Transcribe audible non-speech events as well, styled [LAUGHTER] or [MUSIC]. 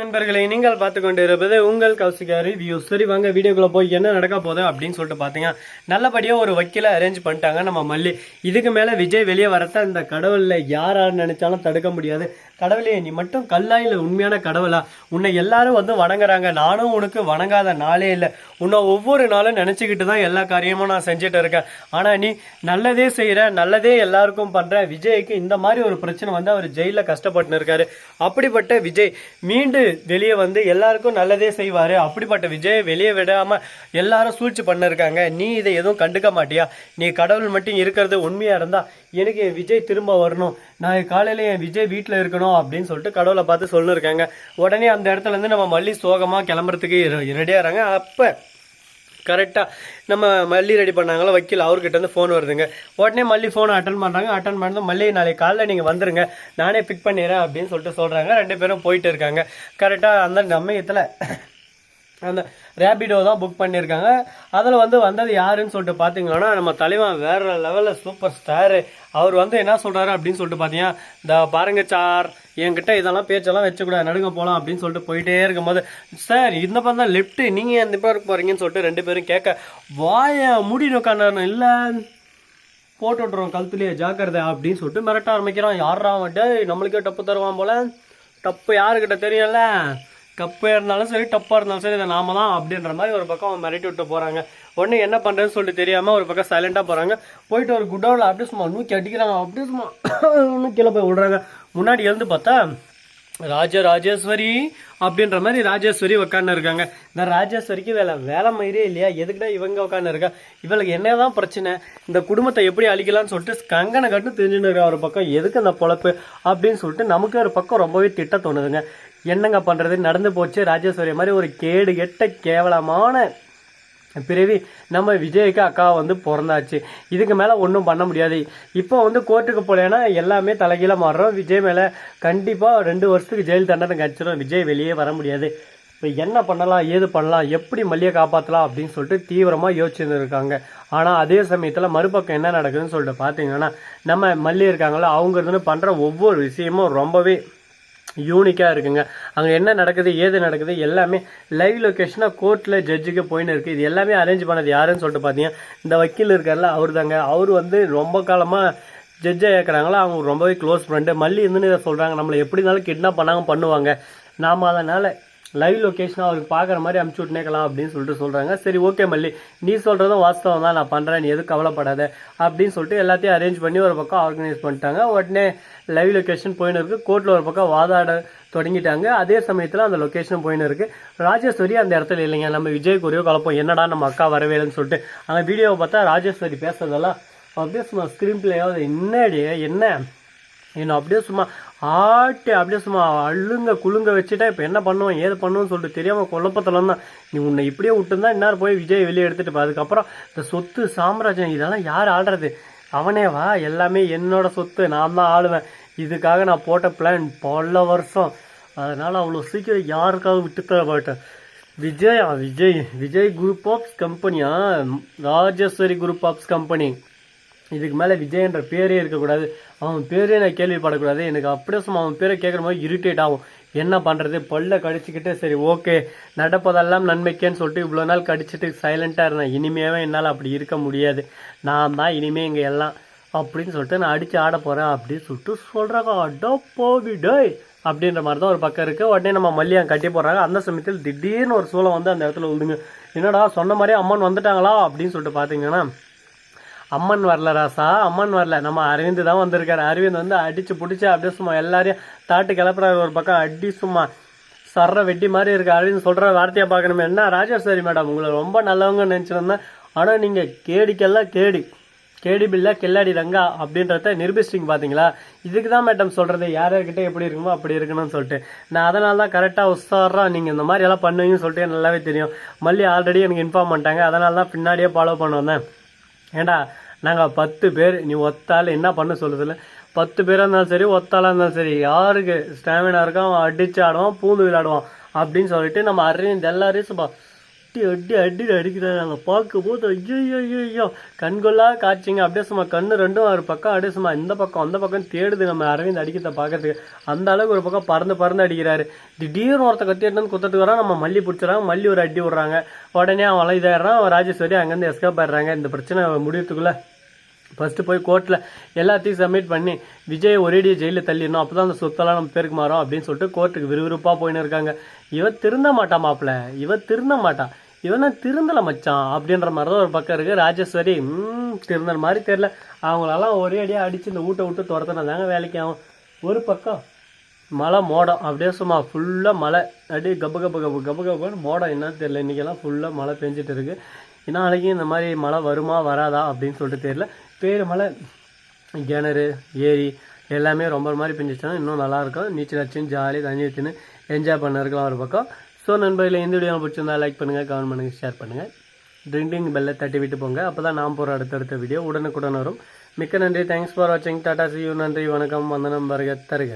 நண்பர்களை நீங்கள் பார்த்து கொண்டிருப்பது உங்கள் கௌசிகா ரிவ்யூ சரி வாங்க வீடியோக்குள்ளே போய் என்ன நடக்க போகுது அப்படின்னு சொல்லிட்டு பார்த்தீங்கன்னா நல்லபடியாக ஒரு வக்கீலை அரேஞ்ச் பண்ணிட்டாங்க நம்ம மல்லி. இதுக்கு மேலே விஜய் வெளியே வரத்த இந்த கடவுளில் யார் யார் நினைச்சாலும் தடுக்க முடியாது. கடவுளே நீ மட்டும் கல்லா இல்லை உண்மையான கடவுளா? உன்னை எல்லாரும் வந்து வணங்குறாங்க. நானும் உனக்கு வணங்காத நாளே இல்லை. உன்னை ஒவ்வொரு நாளும் நினச்சிக்கிட்டு தான் எல்லா காரியமும் நான் செஞ்சுட்டு இருக்கேன். ஆனால் நீ நல்லதே செய்கிற நல்லதே எல்லாருக்கும் பண்ணுற விஜய்க்கு இந்த மாதிரி ஒரு பிரச்சனை வந்து அவர் ஜெயிலில் கஷ்டப்பட்டு இருக்காரு. அப்படிப்பட்ட விஜய் மீண்டும் வெளியே வந்து எல்லாருக்கும் நல்லதே செய்வார். அப்படிப்பட்ட விஜயை வெளியே விடாமல் எல்லாரும் சூழ்ச்சி பண்ணிருக்காங்க. நீ இதை எதுவும் கண்டுக்க மாட்டியா? நீ கடவுள் மட்டும் இருக்கிறது உண்மையாக இருந்தால் எனக்கு என் விஜய் திரும்ப வரணும். நான் காலையில் என் விஜய் வீட்டில் இருக்கணும் அப்படின்னு சொல்லிட்டு கடவுளை பார்த்து சொல்லிருக்காங்க. உடனே அந்த இடத்துல இருந்து நம்ம மல்லி சோகமாக கிளம்புறதுக்கு ரெடியாகிறாங்க அப்போ கரெக்டாக நம்ம மல்லி ரெடி பண்ணாங்களோ? வக்கீல் அவர்கிட்ட வந்து ஃபோன் வருதுங்க. உடனே மல்லி ஃபோனை அட்டன் பண்ணுறாங்க அட்டன் பண்ணது மல்லி நாளைக்கு காலையில் நீங்கள் வந்துருங்க. நானே பிக் பண்ணிடுறேன் அப்படின்னு சொல்லிட்டு சொல்கிறாங்க ரெண்டு பேரும் போயிட்டு இருக்காங்க. கரெக்டாக அந்த சமயத்தில் அந்த ரேபிடோ தான் புக் பண்ணியிருக்காங்க. அதில் வந்து வந்தது யாருன்னு சொல்லிட்டு பார்த்தீங்கன்னா நம்ம தலைவன் வேற லெவலில் சூப்பர் ஸ்டாரு அவர் வந்து என்ன சொல்கிறாரு அப்படின்னு சொல்லிட்டு பார்த்தீங்கன்னா இந்த பாருங்க சார் என்கிட்ட இதெல்லாம் பேச்செல்லாம் வச்சுக்கூடாது நடுங்க போகலாம் அப்படின்னு சொல்லிட்டு போயிட்டே இருக்கும்போது சார் இந்த பக்கம் தான் லெஃப்ட்டு நீங்கள் எந்த பேருக்கு போகிறீங்கன்னு சொல்லிட்டு ரெண்டு பேரும் கேட்க வாய முடி உட்காந்து இல்லை போட்டு விட்றோம் கழுத்துலேயே ஜாக்கிரதை அப்படின்னு சொல்லிட்டு மிரட்ட ஆரம்பிக்கிறான். யாரா வந்துட்டு நம்மளுக்கே டப்பு தருவான் போல. டப்பு யாருக்கிட்ட தெரியல கப்பாக இருந்தாலும் சரி டப்பாக இருந்தாலும் சரி இதை நாம தான் அப்படின்ற மாதிரி ஒரு பக்கம் அவன் மிரட்டி விட்டு போகிறாங்க உடனே என்ன பண்ணுறதுன்னு சொல்லிட்டு தெரியாமல் ஒரு பக்கம் சைலண்ட்டாக போகிறாங்க போயிட்டு ஒரு குடவுனில் அப்படியே சும்மா நூக்கி அடிக்கிறாங்க. அப்படியே சும்மா [COUGHS] இன்னும் கீழே போய் விடுறாங்க. முன்னாடி எழுந்து பார்த்தா ராஜ ராஜேஸ்வரி அப்படின்ற மாதிரி ராஜேஸ்வரி உட்காந்து இருக்காங்க. இந்த ராஜேஸ்வரிக்கு வேலை வேலை மயிரே இல்லையா? எதுக்குடா இவங்க உட்காந்து இருக்கா? இவளுக்கு என்னதான் பிரச்சனை? இந்த குடும்பத்தை எப்படி அழிக்கலாம்னு சொல்லிட்டு கங்கனை கட்டு தெரிஞ்சுன்னு இருக்கா ஒரு பக்கம். எதுக்கு அந்த பொழப்பு? அப்படின்னு சொல்லிட்டு நமக்கு ஒரு பக்கம் ரொம்பவே திட்ட தோணுதுங்க. என்னங்க பண்ணுறது நடந்து போச்சு. ராஜேஸ்வரி மாதிரி ஒரு கேடு கெட்ட கேவலமான பிறவி நம்ம விஜய்க்கு அக்கா வந்து பிறந்தாச்சு. இதுக்கு மேலே ஒன்றும் பண்ண முடியாது. இப்போ வந்து கோர்ட்டுக்கு போலேன்னா எல்லாமே தலைகீழ மாறுறோம். விஜய் மேலே கண்டிப்பாக ரெண்டு வருஷத்துக்கு ஜெயில் தண்டனை கிடச்சிடும் விஜய் வெளியே வர முடியாது. இப்போ என்ன பண்ணலாம்? ஏது பண்ணலாம்? எப்படி மல்லியை காப்பாற்றலாம் அப்படின்னு சொல்லிட்டு தீவிரமாக யோசிச்சுன்னு இருக்காங்க ஆனால் அதே சமயத்தில் மறுபக்கம் என்ன நடக்குதுன்னு சொல்லிட்டு பார்த்தீங்கன்னா நம்ம மல்லி இருக்காங்களோ அவங்க இருந்து பண்ணுற ஒவ்வொரு விஷயமும் ரொம்பவே யூனிக்காக இருக்குங்க. அங்கே என்ன நடக்குது ஏது நடக்குது எல்லாமே லைவ் லொக்கேஷனாக கோர்ட்டில் ஜட்ஜுக்கு போயின்னு இருக்குது இது எல்லாமே அரேஞ்ச் பண்ணது யாருன்னு சொல்லிட்டு பார்த்தீங்கன்னா இந்த வக்கீல் இருக்கார்ல அவர் தாங்க அவர் வந்து ரொம்ப காலமாக ஜட்ஜாக ஏற்கிறாங்களோ அவங்க ரொம்பவே க்ளோஸ் ஃப்ரெண்டு மல்லி இருந்துன்னு இதை சொல்கிறாங்க நம்மளை எப்படி இருந்தாலும் கிட்னாப் பண்ணாங்க பண்ணுவாங்க. நாம் அதனால் லைவ் லொக்கேஷன் அவருக்கு பார்க்குற மாதிரி அமுச்சு விட்டுனேக்கலாம் அப்படின்னு சொல்லிட்டு சொல்கிறாங்க சரி ஓகே மல்லி. நீ சொல்கிறதும் வாஸ்தவம் தான். நான் பண்ணுறேன் நீ எதுவும் கவலைப்படாத அப்படின்னு சொல்லிட்டு எல்லாத்தையும் அரேஞ்ச் பண்ணி ஒரு பக்கம் ஆர்கனைஸ் பண்ணிட்டாங்க. உடனே லைவ் லொக்கேஷன் போயின்னு இருக்குது கோர்ட்டில் ஒரு பக்கம் வாதாட தொடங்கிட்டாங்க. அதே சமயத்தில் அந்த லொக்கேஷன் போயின்னு இருக்குது ராஜேஸ்வரி அந்த இடத்துல இல்லைங்க. நம்ம விஜய் குறியோ கலப்போம் என்னடா நம்ம அக்கா வரவேலன்னு சொல்லிட்டு அந்த வீடியோவை பார்த்தா ராஜேஸ்வரி பேசுறதெல்லாம் அப்படியே சும்மா ஸ்க்ரீன் பிளேயாவது என்னடி என்ன? என்ன அப்படியே சும்மா ஆட்டி அப்படியே சும்மா அழுங்க குலுங்க வச்சுட்டா இப்போ என்ன பண்ணுவோம் ஏது பண்ணுவோம்னு சொல்லிட்டு தெரியாமல் குழப்பத்தில் தான் நீ உன்னை இப்படியே விட்டுருந்தா இன்னார் போய் விஜய் வெளியே எடுத்துகிட்டு போ அதுக்கப்புறம் இந்த சொத்து சாம்ராஜ்யம் இதெல்லாம் யார் ஆடுறது அவனே வா எல்லாமே என்னோட சொத்து நான் தான் ஆளுவேன். இதுக்காக நான் போட்ட பிளான் பல வருஷம். அதனால் அவ்வளோ சீக்கிரம் யாருக்காக விட்டு தர மாட்டேன் விஜய் விஜய் விஜய் குரூப் ஆஃப் கம்பெனியா ராஜேஸ்வரி குரூப் ஆஃப் கம்பெனி இதுக்கு மேலே விஜயன்ற பேரே இருக்கக்கூடாது. அவன் பேரே நான் கேள்விப்படக்கூடாது. எனக்கு அப்படியே சும்மா அவன் பேரை கேட்குற மாதிரி இரிட்டேட் ஆகும். என்ன பண்ணுறது பல்ல கடிச்சிக்கிட்டு சரி ஓகே நடப்பதெல்லாம் நன்மைக்கேன்னு சொல்லிட்டு இவ்வளோ நாள் கடிச்சிட்டு சைலண்ட்டாக இருந்தேன். இனிமேவே என்னால் அப்படி இருக்க முடியாது. நான் தான் இனிமேல் இங்கே எல்லாம் அப்படின்னு சொல்லிட்டு நான் அடித்து ஆட போகிறேன் அப்படின்னு சொல்லிட்டு சொல்கிறாங்க அடோ போவிடோய் அப்படின்ற மாதிரி தான் ஒரு பக்கம் இருக்குது உடனே நம்ம மல்லியம் கட்டி போடுறாங்க. அந்த சமயத்தில் திடீர்னு ஒரு சூளம் வந்து அந்த இடத்துல விழுதுங்க என்னடா சொன்ன மாதிரியே அம்மன் வந்துட்டாங்களா அப்படின்னு சொல்லிட்டு பார்த்தீங்கன்னா அம்மன் வரல ராசா அம்மன் வரல. நம்ம அரவிந்த் தான் வந்திருக்காரு. அரவிந்த் வந்து அடிச்சு பிடிச்சி அப்படியே சும்மா எல்லாரையும் தாட்டு கிளப்புறாரு ஒரு பக்கம். அடி சும்மா சர்ற வெட்டி மாதிரி இருக்கு. அரவிந்த் சொல்ற வார்த்தையை பார்க்கணுமே. என்ன ராஜேஸ்வரி மேடம் உங்களை ரொம்ப நல்லவங்க நினச்சிருந்தேன். ஆனால் நீங்கள் கேடிக்கெல்லாம் கேடி. கேடி பில்லா கில்லாடி ரங்கா அப்படின்றத நிரூபிச்சிட்டிங்க பார்த்தீங்களா இதுக்கு தான் மேடம் சொல்கிறது யார் யார்கிட்ட எப்படி இருக்குமோ அப்படி இருக்கணும்னு சொல்லிட்டு. நான் அதனால தான் கரெக்டாக உஷாரா நீங்கள் இந்த மாதிரி எல்லாம் பண்ணுவீங்கன்னு சொல்லிட்டு நல்லாவே தெரியும். மல்லி ஆல்ரெடி எனக்கு இன்ஃபார்ம் பண்ணிட்டாங்க. அதனால தான் பின்னாடியே ஃபாலோ பண்ண வந்தேன். ஏண்டா நாங்கள் பத்து பேர் நீ ஒத்தால் என்ன பண்ண சொல்லுதில்ல பத்து பேராக இருந்தாலும் சரி ஒத்தாலாக இருந்தாலும் சரி யாருக்கு ஸ்டாமினா இருக்கோ அவன் அடிச்சு ஆடுவான் பூந்து விளையாடுவான் அப்படின்னு சொல்லிட்டு நம்ம அரவிந்த் எல்லாரையும் சும்மா அடி அடி அடி அடிக்கிறாரு அங்கே பார்க்கும்போது ஐயோ ஐயோ ஐயோ கண்கொள்ளா காய்ச்சிங்க அப்படியே சும்மா கண்ணு ரெண்டும் ஒரு பக்கம் அப்படியே சும்மா இந்த பக்கம் அந்த பக்கம் தேடுது நம்ம அரவிந்த் அடிக்கிறத பார்க்கறதுக்கு. அந்த அளவுக்கு ஒரு பக்கம் பறந்து பறந்து அடிக்கிறாரு. திடீர்னு ஒருத்த கத்தி எடுத்து குத்தத்துக்கு வரான் நம்ம மல்லி பிடிச்சிடறாங்க மல்லி ஒரு அடி விடுறாங்க. உடனே அவன் இதாயிடுறான் அவன் ராஜேஸ்வரி அங்கேருந்து எஸ்கேப் ஆயிடுறாங்க. இந்த பிரச்சனை முடியறதுக்குள்ளே ஃபஸ்ட்டு போய் கோர்ட்டில் எல்லாத்தையும் சப்மிட் பண்ணி விஜய் ஒரேடியே ஜெயிலில் தள்ளிடணும் அப்போ தான் அந்த சொத்தெல்லாம் நம்ம பேருக்கு மாறும் அப்படின்னு சொல்லிட்டு கோர்ட்டுக்கு விறுவிறுப்பாக போயின்னு இருக்காங்க. இவன் திருந்த மாட்டான் மாப்பிள்ள இவன் திருந்த மாட்டான் இவனா திருந்தல மச்சான் அப்படின்ற மாதிரி தான் ஒரு பக்கம் இருக்குது ராஜேஸ்வரி ம் மாதிரி தெரில அவங்களெல்லாம் ஒரே அடியாக அடித்து இந்த ஊட்டை விட்டு துரத்துனதாங்க வேலைக்கு ஆகும். ஒரு பக்கம் மழை மோடம் அப்படியே சும்மா ஃபுல்லாக மழை அப்படியே கப கப கப கப கபன்னு மோடம் என்னன்னு தெரியல. இன்றைக்கெல்லாம் ஃபுல்லாக மழை பெஞ்சிட்டு இருக்கு. நாளைக்கு இந்த மாதிரி மழை வருமா வராதா அப்படின்னு சொல்லிட்டு தெரியல. பேர் மழை கிணறு ஏரி எல்லாமே ரொம்ப மாதிரி பிஞ்சிச்சுன்னா இன்னும் நல்லாயிருக்கும் நீச்சல் அடிச்சுன்னு ஜாலி தண்ணி வச்சுன்னு என்ஜாய் பண்ண இருக்கலாம் ஒரு பக்கம். ஸோ நண்பர்களே இந்த வீடியோ பிடிச்சிருந்தா லைக் பண்ணுங்கள் கமெண்ட் பண்ணுங்கள் ஷேர் பண்ணுங்கள் ட்ரிண்டிங் பெல்லை தட்டி விட்டு போங்க. அப்போ தான் நான் போகிற அடுத்தடுத்த வீடியோ உடனுக்குடன் வரும். மிக்க நன்றி. தேங்க்ஸ் ஃபார் வாட்சிங் டாடா சியூ நன்றி வணக்கம். வந்தனம் வருக தருக.